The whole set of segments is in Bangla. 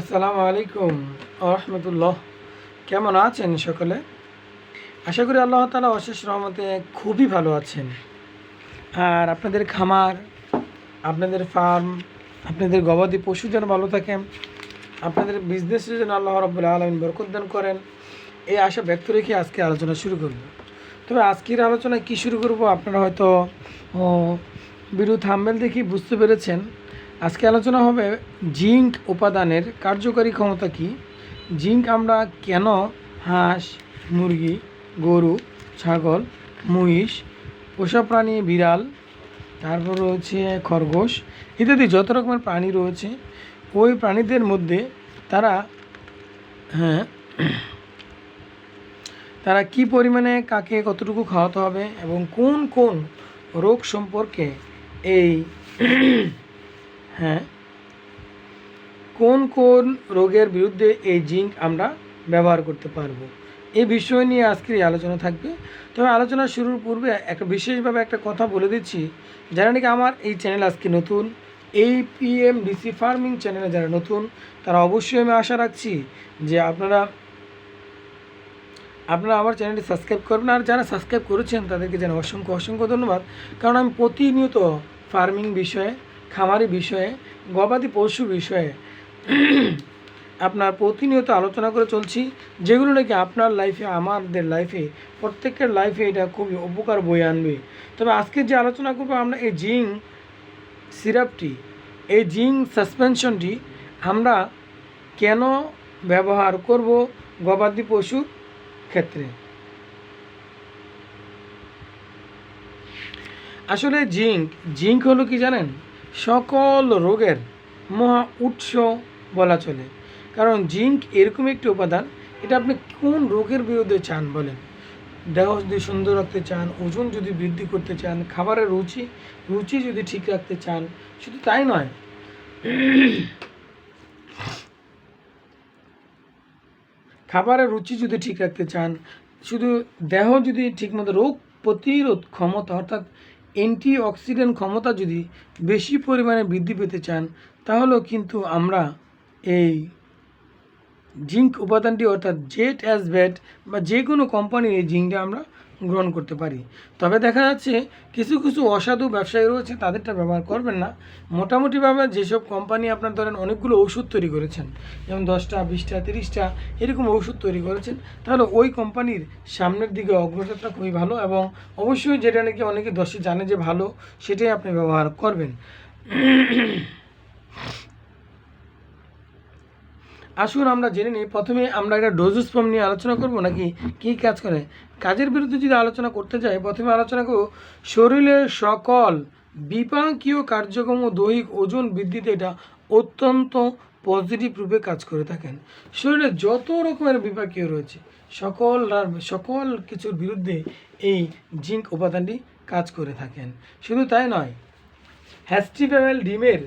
আসসালামু আলাইকুম রহমতুল্লাহ। কেমন আছেন সকলে? আশা করি আল্লাহ তালা অশেষ রহমতে খুবই ভালো আছেন। আর আপনাদের খামার, আপনাদের ফার্ম আপনাদের গবাদি পশু যেন ভালো থাকেন, আপনাদের বিজনেসে যেন আল্লাহ রব্বুল আলমিন বরকত দান করেন, এই আশা ব্যক্ত রেখে আজকে আলোচনা শুরু করব। তবে আজকের আলোচনায় কী শুরু করব আপনারা হয়তো বিরু থাম্বেল দেখি বুঝতে পেরেছেন আজকে আলোচনা হবে জিঙ্ক উপাদানের কার্যকারী ক্ষমতা কি? জিঙ্ক আমরা কেন হাঁস, মুরগি, গরু, ছাগল, মহিষ, পোষা প্রাণী, বিড়াল, তারপর রয়েছে খরগোশ ইত্যাদি যত রকমের প্রাণী রয়েছে, ওই প্রাণীদের মধ্যে তারা হ্যাঁ তারা কি পরিমাণে কাকে কতটুকু খাওয়াতে হবে এবং কোন কোন রোগ সম্পর্কে এই হ্যাঁ। কোন কোন রোগের বিরুদ্ধে এই জিঙ্ক আমরা ব্যবহার করতে পারব? এই বিষয় নিয়ে আজকের আলোচনা থাকবে। তবে আলোচনা শুরুর পূর্বে একটা বিশেষভাবে একটা কথা বলে দিচ্ছি। যারা নাকি আমার এই চ্যানেল আজকে নতুন এই পিএম ডিসি ফার্মিং চ্যানেলে যারা নতুন, তারা অবশ্যই আমি আশা রাখছি যে আপনারা আপনারা আমার চ্যানেলটি সাবস্ক্রাইব করবেন। আর যারা সাবস্ক্রাইব করেছেন, তাদেরকে যেন অসংখ্য অসংখ্য ধন্যবাদ। কারণ আমি প্রতিনিয়ত ফার্মিং বিষয়ে খামারি বিষয়ে, গবাদি পশু বিষয়ে আপনার প্রতিনিয়ত আলোচনা করে চলছি, যেগুলো নাকি আপনার লাইফে আমাদের লাইফে প্রত্যেকের লাইফে এটা খুবই উপকার বয়ে আনবে। তবে আজকে যে আলোচনা করব আমরা এই জিং সিরাপটি, এই জিং সাসপেনশনটি আমরা কেন ব্যবহার করব গবাদি পশুর ক্ষেত্রে? আসলে জিঙ্ক জিঙ্ক হলো কি জানেন? সকল রোগের মহা উৎস বলা চলে। কারণ জিঙ্ক এরকম একটি উপাদান, এটা আপনি কোন রোগের বিরুদ্ধে চান বলেন? দেহ যদি সুন্দর রাখতে চান, ওজন যদি বৃদ্ধি করতে চান, খাবারের রুচি রুচি যদি ঠিক রাখতে চান, শুধু তাই নয়। খাবারের রুচি যদি ঠিক রাখতে চান, শুধু দেহ যদি ঠিকমতো রোগ প্রতিরোধ ক্ষমতা, অর্থাৎ অ্যান্টি অক্সিডেন্ট ক্ষমতা যদি বেশি পরিমাণে বৃদ্ধি পেতে চান, তাহলেও কিন্তু আমরা এই জিঙ্ক উপাদানটি, অর্থাৎ জেট অ্যাজ ব্যাট বা যে কোনো কোম্পানির এই জিঙ্কটা আমরা গ্রহণ করতে পারি। তবে দেখা যাচ্ছে কিছু কিছু অসাধু ব্যবসায়ী রয়েছে, তাদেরটা ব্যবহার করবেন না। মোটামুটিভাবে যেসব কোম্পানি আপনার ধরেন অনেকগুলো ওষুধ তৈরি করেছেন, যেমন দশটা, বিশটা, তিরিশটা, এরকম ওষুধ তৈরি করেছেন, তাহলে ওই কোম্পানির সামনের দিকে অগ্রসরটা খুবই ভালো এবং অবশ্যই যেটা নাকি অনেকে দশে জানে যে ভালো, সেটাই আপনি ব্যবহার করবেন। আসুন আমরা জেনে নিই, প্রথমে আমরা একটা ডোজেস ফর্ম নিয়ে আলোচনা করব নাকি কী কাজ করে? কাজের বিরুদ্ধে যদি আলোচনা করতে যাই, প্রথমে আলোচনা করব শরীরের সকল বিপাকীয় কার্যক্রম ও দৈহিক ওজন বৃদ্ধিতে এটা অত্যন্ত পজিটিভ রূপে কাজ করে থাকেন। শরীরে যত রকমের বিপাকীয় রয়েছে, সকল সকল কিছুর বিরুদ্ধে এই জিঙ্ক উপাদানটি কাজ করে থাকেন। শুধু তাই নয় হ্যাস্টিভেল ডিমের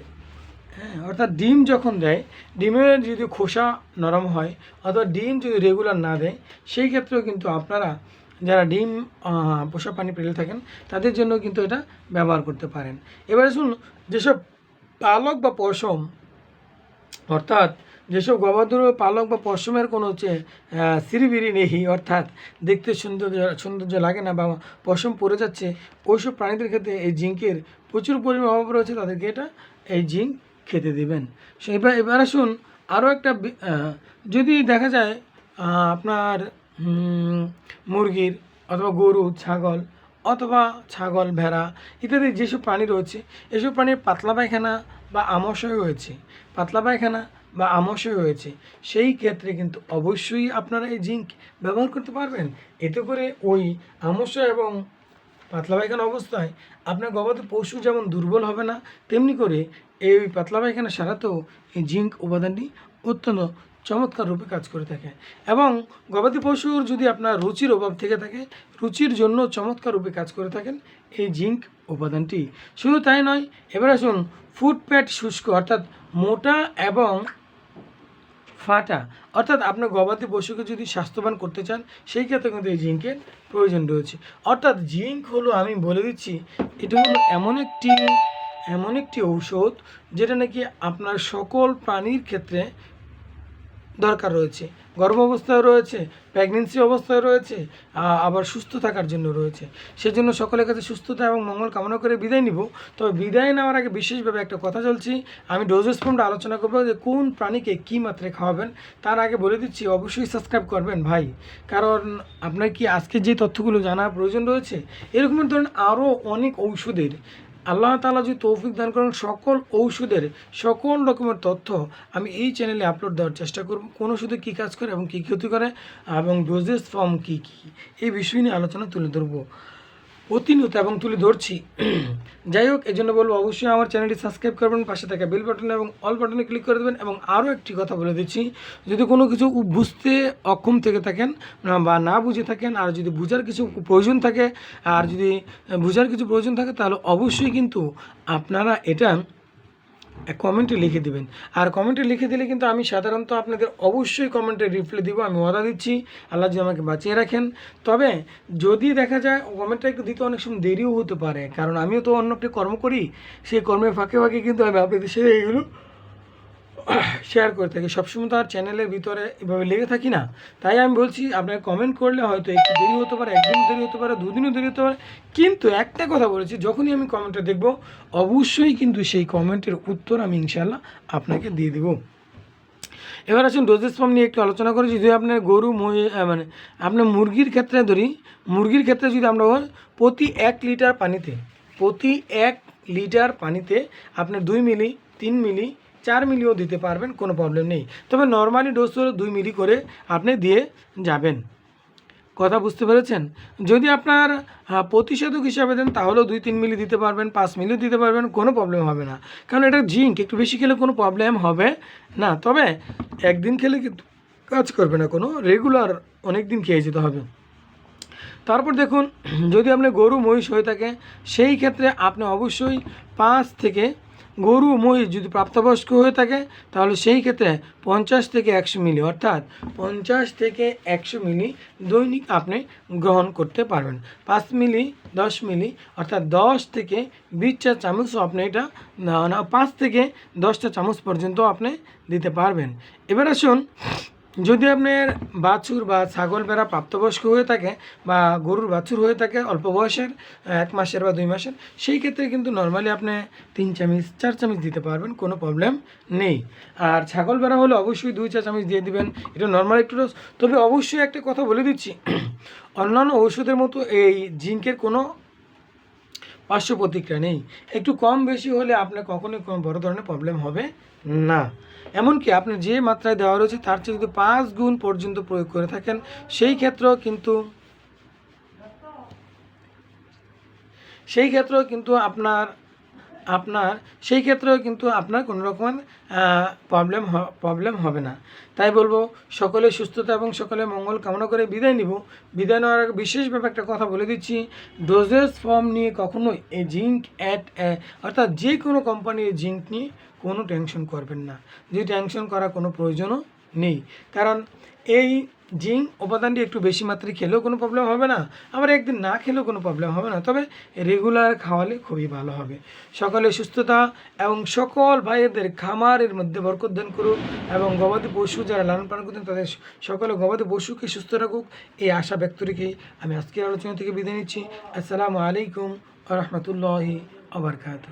হ্যাঁ অর্থাৎ ডিম যখন দেয় ডিমের যদি খোসা নরম হয় অথবা ডিম যদি রেগুলার না দেয়, সেই ক্ষেত্রেও কিন্তু আপনারা যারা ডিম পোষা পানি পেলে থাকেন, তাদের জন্য কিন্তু এটা ব্যবহার করতে পারেন। এবারে শুনুন, যেসব পালক বা পশম, অর্থাৎ যেসব গবাদুর পালক বা পশমের কোনো হচ্ছে সিরিবিরি নেই, অর্থাৎ দেখতে সৌন্দর্য সৌন্দর্য লাগে না বা পশম পড়ে যাচ্ছে ওইসব প্রাণীদের ক্ষেত্রে এই জিঙ্কের প্রচুর পরিমাণ অভাব রয়েছে, তাদেরকে এটা, এই জিঙ্ক খেতে দিবেন। এবার এবার আসুন আরও একটা যদি দেখা যায় আপনার মুরগির অথবা গরু, ছাগল অথবা ছাগল, ভেড়া ইত্যাদি যেসব প্রাণী রয়েছে, এসব প্রাণীর পাতলা পায়খানা বা আমশয় হয়েছে, পাতলা পায়খানা বা আমশয় হয়েছে, সেই ক্ষেত্রে কিন্তু অবশ্যই আপনারা এই জিঙ্ক ব্যবহার করতে পারবেন। এতে করে ওই আমশয় এবং পাতলা পায়খানা অবস্থায় আপনার গবাদি পশু যেমন দুর্বল হবে না, তেমনি করে এই পাতলা পায়খানা সারাতেও এই জিঙ্ক উপাদানটি অত্যন্ত চমৎকার রূপে কাজ করে থাকে। এবং গবাদি পশুর যদি আপনার রুচির অভাব থেকে থাকে, রুচির জন্য চমৎকার রূপে কাজ করে থাকেন এই জিঙ্ক উপাদানটি। শুধু তাই নয়, এবার আসুন ফুড প্যাট শুষ্ক অর্থাৎ মোটা এবং ফাটা অর্থাৎ আপনার গবাদি পশুকে যদি স্বাস্থ্যবান করতে চান, সেই ক্ষেত্রে কিন্তু এই জিঙ্কের প্রয়োজন রয়েছে। অর্থাৎ জিঙ্ক হলো, আমি বলে দিচ্ছি, এটা হলো এমন একটি এমন একটি ঔষধ, যেটা নাকি আপনার সকল প্রাণীর ক্ষেত্রে দরকার রয়েছে। গর্ভ অবস্থায় রয়েছে প্রেগনেন্সি অবস্থায় রয়েছে আবার সুস্থ থাকার জন্য রয়েছে। সেজন্য সকলের কাছে সুস্থতা এবং মঙ্গল কামনা করে বিদায় নিব। তবে বিদায় নেওয়ার আগে বিশেষভাবে একটা কথা চলছি। আমি ডোজেস ফর্মটা আলোচনা করব যে কোন প্রাণীকে কী মাত্রায় খাওয়াবেন। তার আগে বলে দিচ্ছি, অবশ্যই সাবস্ক্রাইব করবেন ভাই। কারণ আপনার কি আজকে যে তথ্যগুলো জানার প্রয়োজন রয়েছে এরকম ধরুন আরও অনেক ঔষধের আল্লাহ তালা যদি তৌফিক দান করেন, সকল ঔষধের সকল রকমের তথ্য আমি এই চ্যানেলে আপলোড দেওয়ার চেষ্টা করব। কোন ওষুধে কী কাজ করে এবং কী ক্ষতি করে, এবং ডোজেস ফর্ম কী কী, এই বিষয় নিয়ে আলোচনা তুলে ধরবো। প্রতিনিয়ত এবং তুলে ধরছি। যাই হোক এই জন্য বলব অবশ্যই আমার চ্যানেলটি সাবস্ক্রাইব করবেন, পাশে থাকা বেল বাটন এবং অল বাটনে ক্লিক করে দেবেন এবং আরও একটি কথা বলে দিচ্ছি। যদি কোনো কিছু বুঝতে অক্ষম থেকে থাকেন বা না বুঝে থাকেন, আর যদি বুঝার কিছু প্রয়োজন থাকে, আর যদি বোঝার কিছু প্রয়োজন থাকে, তাহলে অবশ্যই কিন্তু আপনারা এটা কমেন্টে লিখে দিবেন। আর কমেন্টে লিখে দিলে কিন্তু আমি সাধারণত আপনাদের অবশ্যই কমেন্টে রিপ্লাই দিব, আমি ওয়াদা দিচ্ছি। আল্লাহ যদি আমাকে বাঁচিয়ে রাখেন। তবে যদি দেখা যায় কমেন্টটা একটু দিতে অনেক সময় দেরিও হতে পারে। কারণ আমিও তো অন্য একটি কর্ম করি, সেই কর্মের ফাঁকে ফাঁকে কিন্তু আমি আপনাদের সাথে এইগুলো শেয়ার করে থাকি। সবসময় তো আর চ্যানেলের ভিতরে এভাবে লেগে থাকি না। তাই আমি বলছি, আপনার কমেন্ট করলে হয়তো একটু দেরি হতে পারে, একদিন দেরি হতে পারে, দুদিনও দেরি হতে পারে। কিন্তু একটা কথা বলেছি, যখনই আমি কমেন্টটা দেখব, অবশ্যই কিন্তু সেই কমেন্টের উত্তর আমি ইনশাল্লাহ আপনাকে দিয়ে দেবো। এবার আসুন ডোজেস ফর্ম নিয়ে একটু আলোচনা করেছি যদি আপনার গরু মানে আপনার মুরগির ক্ষেত্রে ধরি, মুরগির ক্ষেত্রে যদি আমরা প্রতি এক লিটার পানিতে, প্রতি এক লিটার পানিতে আপনার দুই মিলি, তিন মিলি চার মিলিও দিতে পারবেন, কোনো প্রবলেম নেই। তবে নর্মালি ডোজ হলো দুই মিলি করে আপনি দিয়ে যাবেন। কথা বুঝতে পেরেছেন? যদি আপনার প্রতিষেধক হিসাবে দেন, তাহলেও দুই তিন মিলি দিতে পারবেন, পাঁচ মিলিও দিতে পারবেন, কোনো প্রবলেম হবে না। কারণ এটা জিঙ্ক একটু বেশি খেলে কোনো প্রবলেম হবে না। তবে একদিন খেলে কিন্তু কাজ করবে না কোনো রেগুলার অনেক দিন খেয়ে যেতে হবে। তারপর দেখুন, যদি আপনি গরু, মহিষ হয়ে থাকে, সেই ক্ষেত্রে আপনি অবশ্যই পাঁচ থেকে গরু মহিষ যদি প্রাপ্তবয়স্ক হয়ে থাকে, তাহলে সেই ক্ষেত্রে পঞ্চাশ থেকে একশো মিলি, অর্থাৎ পঞ্চাশ থেকে একশো মিলি দৈনিক আপনি গ্রহণ করতে পারবেন। পাঁচ মিলি, দশ মিলি, অর্থাৎ দশ থেকে বিশ চা চামচও আপনি এটা, না পাঁচ থেকে দশটা চামচ পর্যন্ত আপনি দিতে পারবেন। এবার আসুন যদি আপনার বাছুর বা ছাগল বেড়া প্রাপ্তবয়স্ক হয়ে থাকে বা গরুর বাছুর হয়ে থাকে অল্প বয়সের, এক মাসের বা দুই মাসের, সেই ক্ষেত্রে কিন্তু নর্মালি আপনি তিন চামচ, চার চামচ দিতে পারবেন, কোনো প্রবলেম নেই। আর ছাগল বেড়া হলে অবশ্যই দুই, চার চামচ দিয়ে দিবেন, এটা নর্মাল একটু ডোজ তবে অবশ্যই একটা কথা বলে দিচ্ছি, অন্যান্য ঔষধের মতো এই জিঙ্কের কোনো পার্শ্ব প্রতিক্রিয়া নেই। একটু কম বেশি হলে আপনার কখনোই কোনো বড় ধরনের প্রবলেম হবে না। এমনকি আপনি যে মাত্রায় দেওয়া রয়েছে তার চেয়ে যদি পাঁচ গুণ পর্যন্ত প্রয়োগ করে থাকেন, সেই ক্ষেত্রেও কিন্তু সেই ক্ষেত্রেও কিন্তু আপনার আপনার, সেই ক্ষেত্রেও কিন্তু আপনার কোনো রকমের প্রবলেম প্রবলেম হবে না। তাই বলব সকলে সুস্থতা এবং সকলে মঙ্গল কামনা করে বিদায় নিব। বিদায় নেওয়ার আগে বিশেষভাবে একটা কথা বলে দিচ্ছি। ডোজেস ফর্ম নিয়ে কখনোই এই জিঙ্ক অ্যাট অর্থাৎ যে কোনো কোম্পানির জিঙ্ক নিয়ে কোনো টেনশন করবেন না। যে টেনশন করার কোনো প্রয়োজনও নেই। কারণ এই জিঙ্ক উপাদানটি একটু বেশি মাত্রায় খেলেও কোনো প্রবলেম হবে না। আবার একদিন না খেলেও কোনো প্রবলেম হবে না। তবে রেগুলার খাওয়ালে খুবই ভালো হবে। সকলে সুস্থতা এবং সকল ভাইয়েদের খামারের মধ্যে বরকত দান করুক এবং গবাদি পশু যারা লালন পালন করতেন, তাদের সকলে গবাদি পশুকে সুস্থ রাখুক। এই আশা ব্যক্ত রেখেই আমি আজকের আলোচনা থেকে বিদায় নিচ্ছি। আসসালামু আলাইকুম রহমতুল্লাহি আবরকাত